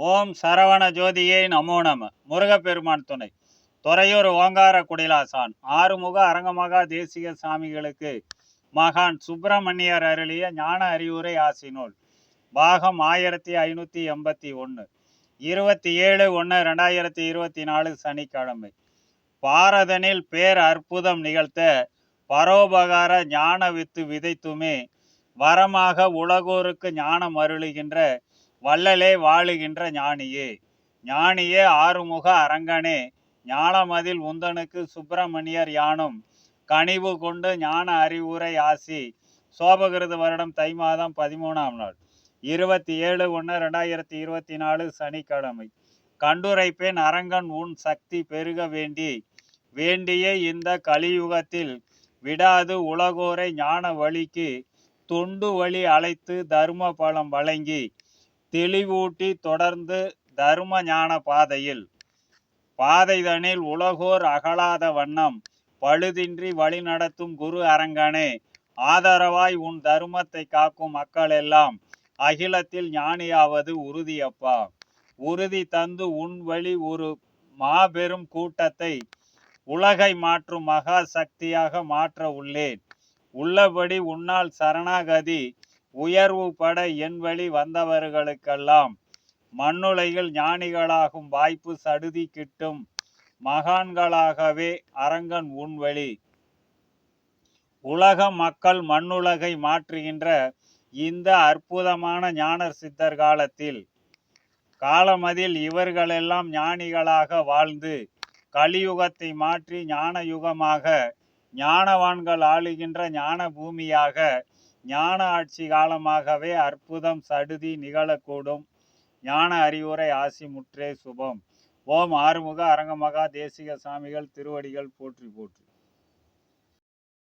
ஓம் சரவண ஜோதியே நமோ நம. முருகப்பெருமான் துணை. துறையூர் ஓங்கார குடிலாசான். ஆறுமுக அரங்கமகா தேசிய சாமிகளுக்கு மகான் சுப்பிரமணியர் அருளிய ஞான அறிவுரை ஆசினூல். பாகம் ஆயிரத்தி ஐநூற்றி எண்பத்தி ஒன்று இருபத்தி ஏழு ஒன்று ரெண்டாயிரத்தி இருபத்தி நாலு சனிக்கிழமை. பாரதனில் பேர் அற்புதம் நிகழ்த்த பரோபகார ஞான வித்து விதைத்துமே வரமாக உலகோருக்கு ஞானம் அருளுகின்ற வள்ளலே வாழுகின்ற ஞானியே. ஞானியே ஆறுமுக அரங்கனே. ஞானமதில் உந்தனுக்கு சுப்பிரமணியர் யானும். கனிவு கொண்டு ஞான அறிவுரை ஆசி. சோபகிருத வருடம் தை மாதம் பதிமூணாம் நாள். இருபத்தி ஏழு ஒன்று ரெண்டாயிரத்தி இருபத்தி நாலு சனிக்கிழமை. கண்டுரைப்பேன் அரங்கன் உன் சக்தி பெருக வேண்டி. வேண்டிய இந்த கலியுகத்தில் விடாது உலகோரை ஞான வழிக்கு. தொண்டு வழி அழைத்து தர்ம பலம் வழங்கி. தெளிவூட்டி தொடர்ந்து தர்ம ஞான பாதையில். பாதைதனில் உலகோர் அகலாத வண்ணம் பழுதின்றி வழிநடத்தும் குரு அரங்கனே ஆதரவாய் உன் தர்மத்தை காக்கும் மக்கள் எல்லாம் அகிலத்தில் ஞானியாவது உறுதியப்பா. உறுதி தந்து உன் வழி ஒரு மாபெரும் கூட்டத்தை உலகை மாற்றும் மகா சக்தியாக மாற்ற உள்ளேன். உள்ளபடி உன்னால் சரணாகதி உயர்வு பட என் வழி வந்தவர்களுக்கெல்லாம் மண்ணுலைகள் ஞானிகளாகும் வாய்ப்பு சடுதி கிட்டும் மகான்களாகவே அரங்கன் உன் வழி. உலக மக்கள் மண்ணுலகை மாற்றுகின்ற இந்த அற்புதமான ஞானர் சித்தர் காலத்தில் காலமதில் இவர்களெல்லாம் ஞானிகளாக வாழ்ந்து கலியுகத்தை மாற்றி ஞான யுகமாக ஞானவான்கள் ஆளுகின்ற ஞான பூமியாக ஞான ஆட்சி காலமாகவே அற்புதம் சடுதி நிகழக்கூடும். ஞான அறிவுரை ஆசி முற்றே சுபம். ஓம் ஆறுமுக அரங்கமகா தேசிக சாமிகள் திருவடிகள் போற்றி போற்றி.